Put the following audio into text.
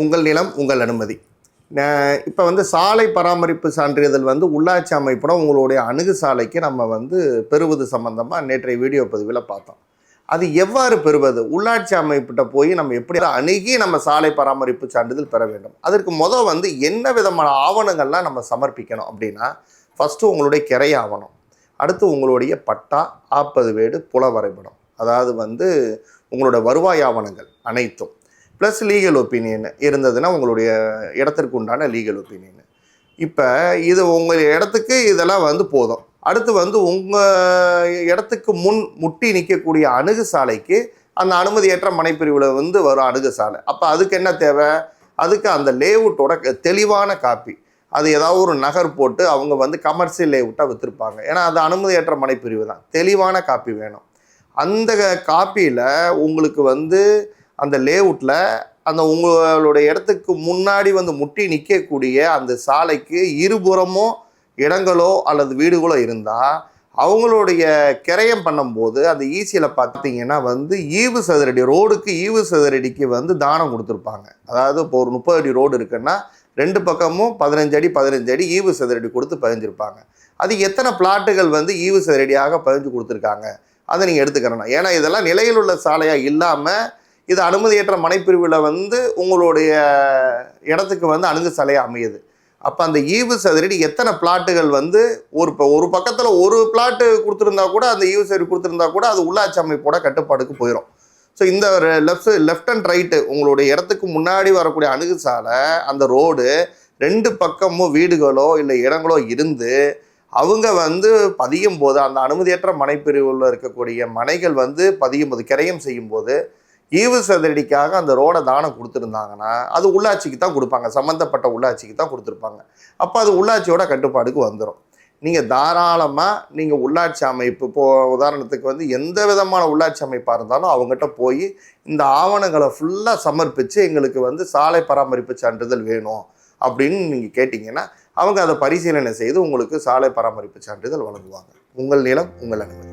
உங்கள் நிலம் உங்கள் அனுமதி. இப்போ வந்து சாலை பராமரிப்பு சான்றிதழ் வந்து உள்ளாட்சி அமைப்பிடம் உங்களுடைய அணுகு சாலைக்கு நம்ம வந்து பெறுவது சம்மந்தமாக நேற்றைய வீடியோ பதிவில் பார்த்தோம். அது எவ்வாறு பெறுவது? உள்ளாட்சி அமைப்பிட்ட போய் நம்ம எப்படி அணுகி நம்ம சாலை பராமரிப்பு சான்றிதழ் பெற வேண்டும்? அதற்கு முதல் வந்து என்ன விதமான ஆவணங்கள்லாம் நம்ம சமர்ப்பிக்கணும் அப்படின்னா ஃபஸ்ட்டு உங்களுடைய கிரை ஆவணம். அடுத்து உங்களுடைய பட்டா ஆப்பது வீடு புல வரைபடம். அதாவது வந்து உங்களோட வருவாய் ஆவணங்கள் அனைத்தும். ப்ளஸ் லீகல் ஒப்பீனியன் இருந்ததுன்னா உங்களுடைய இடத்திற்கு உண்டான லீகல் ஒப்பீனியன் இப்போ இது உங்கள் இடத்துக்கு இதெல்லாம் வந்து போதும். அடுத்து வந்து உங்கள் இடத்துக்கு முன் முட்டி நிற்கக்கூடிய அணுகு சாலைக்கு அந்த அனுமதியற்ற மனைப்பிரிவில் வந்து வரும் அணுகு சாலை. அப்போ அதுக்கு என்ன தேவை? அதுக்கு அந்த லேவுட்டோட தெளிவான காப்பி. அது ஏதாவது ஒரு நகர் போட்டு அவங்க வந்து கமர்ஷியல் லேவுட்டாக விற்றுருப்பாங்க ஏன்னா அது அனுமதியற்ற மனைப்பிரிவு தான். தெளிவான காப்பி வேணும். அந்த காப்பியில் உங்களுக்கு வந்து அந்த லேஅவுட்டில் அந்த உங்களுடைய இடத்துக்கு முன்னாடி வந்து முட்டி நிற்கக்கூடிய அந்த சாலைக்கு இருபுறமும் இடங்களோ அல்லது வீடுகளோ இருந்தால் அவங்களுடைய கிரயம் பண்ணும்போது அந்த ஈசியில் பார்த்தீங்கன்னா வந்து ஈவு சதுரடி ரோடுக்கு ஈவு சதுரடிக்கு வந்து தானம் கொடுத்துருப்பாங்க. அதாவது இப்போ ஒரு முப்பது அடி ரோடு இருக்குன்னா ரெண்டு பக்கமும் பதினஞ்சு அடி பதினஞ்சு அடி ஈவு சதுரடி கொடுத்து பதிஞ்சிருப்பாங்க. அது எத்தனை பிளாட்டுகள் வந்து ஈவு சதுரடியாக பதிஞ்சு கொடுத்துருக்காங்க? அதை நீங்கள் எடுத்துக்கிறணும். ஏன்னா இதெல்லாம் நிலையில் உள்ள சாலையாக இல்லாமல் இது அனுமதியற்ற மனைப்பிரிவில் வந்து உங்களுடைய இடத்துக்கு வந்து அணுகு சாலையாக அமையுது. அப்போ அந்த ஈவு சதுரடி எத்தனை பிளாட்டுகள் வந்து ஒரு இப்போ ஒரு பக்கத்தில் ஒரு பிளாட்டு கொடுத்துருந்தா கூட அந்த ஈவு சதுரடி கொடுத்துருந்தா கூட அது உள்ளாட்சி அமைப்போட கட்டுப்பாடுக்கு போயிடும் ஸோ இந்த லெஃப்ட் லெஃப்ட் அண்ட் ரைட்டு உங்களுடைய இடத்துக்கு முன்னாடி வரக்கூடிய அணுகு சாலை அந்த ரோடு ரெண்டு பக்கமும் வீடுகளோ இல்லை இடங்களோ இருந்து அவங்க வந்து பதியும் போது அந்த அனுமதியற்ற மனைப்பிரிவில் இருக்கக்கூடிய மனைகள் வந்து பதியும் போது கிரயம் செய்யும் போது ஈவு சதுரடிக்காக அந்த ரோடை தானம் கொடுத்துருந்தாங்கன்னா அது உள்ளாட்சிக்கு தான் கொடுப்பாங்க. சம்மந்தப்பட்ட உள்ளாட்சிக்கு தான் கொடுத்துருப்பாங்க. அப்போ அது உள்ளாட்சியோட கட்டுப்பாடுக்கு வந்துடும் நீங்கள் தாராளமாக நீங்கள் உள்ளாட்சி அமைப்பு இப்போ உதாரணத்துக்கு வந்து எந்த விதமான உள்ளாட்சி அமைப்பாக இருந்தாலும் அவங்ககிட்ட போய் இந்த ஆவணங்களை ஃபுல்லாக சமர்ப்பித்து எங்களுக்கு வந்து சாலை பராமரிப்பு சான்றிதழ் வேணும் அப்படின்னு நீங்கள் கேட்டிங்கன்னா அவங்க அதை பரிசீலனை செய்து உங்களுக்கு சாலை பராமரிப்பு சான்றிதழ் வழங்குவாங்க. உங்கள் நிலம் உங்கள் அனுமதி.